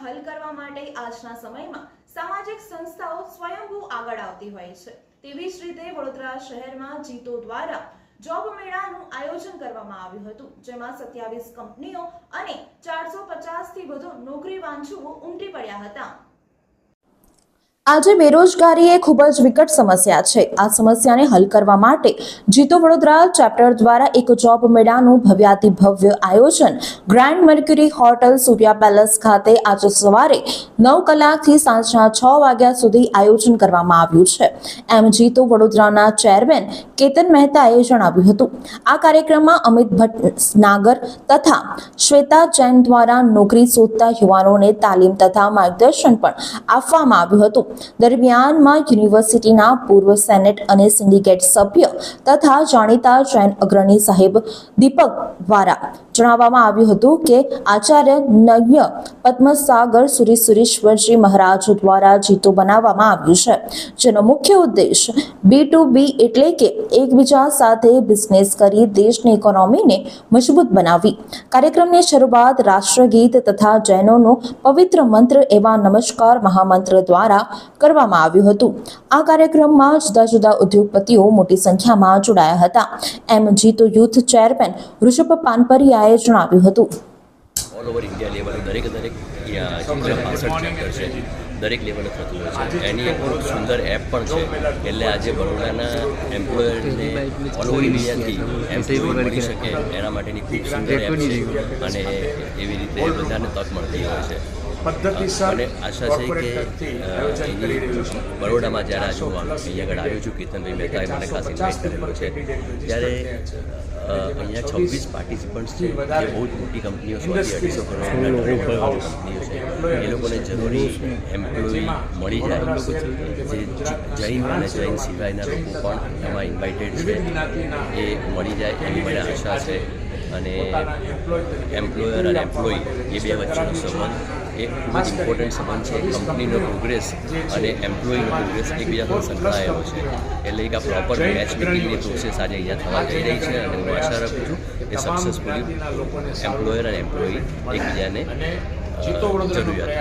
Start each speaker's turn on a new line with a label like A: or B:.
A: હલ કરવા માટે આજના સમયમાં સામાજિક સંસ્થાઓ સ્વયંભૂ આગળ આવતી હોય છે. તેવી જ રીતે વડોદરા શહેરમાં જીતો દ્વારા જોબ મેળાનું આયોજન કરવામાં આવ્યું હતું, જેમાં સત્યાવીસ કંપનીઓ અને ચારસો પચાસથી વધુ નોકરી વાંચુઓ ઉમટી પડ્યા હતા.
B: આજે બેરોજગારી એ ખૂબ જ વિકટ સમસ્યા છે. આ સમસ્યાને હલ કરવા માટે જીતો વડોદરા ચેપ્ટર દ્વારા એક જોબ મેળાનું ભવ્યાતિ ભવ્ય આયોજન Grand Mercury hotel Surya Palace ખાતે આજે સવારે નવ કલાકથી સાંજના છ વાગ્યા સુધી આયોજન કરવામાં આવ્યું છે. એમ જીતો વડોદરાના ચેરમેન કેતન મહેતાએ જણાવ્યું હતું. આ કાર્યક્રમમાં અમિત ભટ્ટ નાગર તથા શ્વેતા જૈન દ્વારા નોકરી શોધતા યુવાનોને તાલીમ તથા માર્ગદર્શન પણ આપવામાં આવ્યું હતું. દરમિયાનમાં યુનિવર્સિટીના પૂર્વ સેનેટ અને સિન્ડિકેટ સભ્ય તથા જાણીતા જૈન અગ્રણી સાહેબ દીપક દ્વારા જણાવવામાં આવ્યું હતું કે આચાર્ય નવ્ય પદ્મસાગર સુરી સુરેશ્વરજી મહારાજ દ્વારા જીતો બનાવવામાં આવ્યું છે, જેનો મુખ્ય ઉદ્દેશ બી ટુ બી એટલે કે એકબીજા સાથે બિઝનેસ કરી દેશની ઇકોનોમીને મજબૂત બનાવવી. કાર્યક્રમની શરૂઆત રાષ્ટ્રગીત તથા જૈનોનો પવિત્ર મંત્ર એવા નમસ્કાર મહામંત્ર દ્વારા કરવામાં આવ્યું હતું. આ કાર્યક્રમમાં જુદા જુદા ઉદ્યોગપતિઓ મોટી સંખ્યામાં જોડાયા હતા. એમ જીતો યુથ ચેરમેન ઋષભ પાનપરિયાએ જણાવ્યું હતું.
C: ઓલ ઓવર ઇન્ડિયા લેવલે દરેક દરેક ચેપ્ટર છે. દરેક લેવલે થતું હોય છે. એની એક સુંદર એપ પણ છે. એટલે આજે બરોડાના એમ્પ્લોયરને ઓલ ઓવર ઇન્ડિયાથી એમ્પ્લોય મળી શકે એના માટેની ખૂબ સુંદર એપ છે. અને એવી રીતે બધાને તક મળતી હોય છે. અને આશા છે કે બરોડામાં જ્યારે આજે હું અહીંયા આગળ આવ્યો છું કીર્તનભાઈ મહેતાએ મને ખાસ ઇન્વાઇટ કરેલો છે ત્યારે અહીંયા છવ્વીસ પાર્ટિસિપન્ટ્સ છે જે બહુ જ મોટી કંપનીઓ છે અઢીસો કંપનીઓ છે. એ લોકોને જરૂરી એમ્પ્લોયી મળી જાય. જે જૈન અને જૈન સિવાયના લોકો પણ એમાં ઇન્વાઇટેડ છે. એ મળી જાય એવી મને આશા છે. અને એમ્પ્લોયર અને એમ્પ્લોય એ બે વચ્ચેનો સંબંધ એ ખૂબ જ ઇમ્પોર્ટન્ટ સંબંધ છે. કંપનીનો પ્રોગ્રેસ અને એમ્પ્લોયીનો પ્રોગ્રેસ એકબીજા સાથે સંકળાયેલો છે. એટલે એક આ પ્રોપર મેચ મેકિંગની પ્રોસેસ આજે અહીંયા થવા જઈ રહી છે અને હું આશા રાખું છું કે સક્સેસફુલી એમ્પ્લોયર અને એમ્પ્લોયી એકબીજાને જરૂરિયાત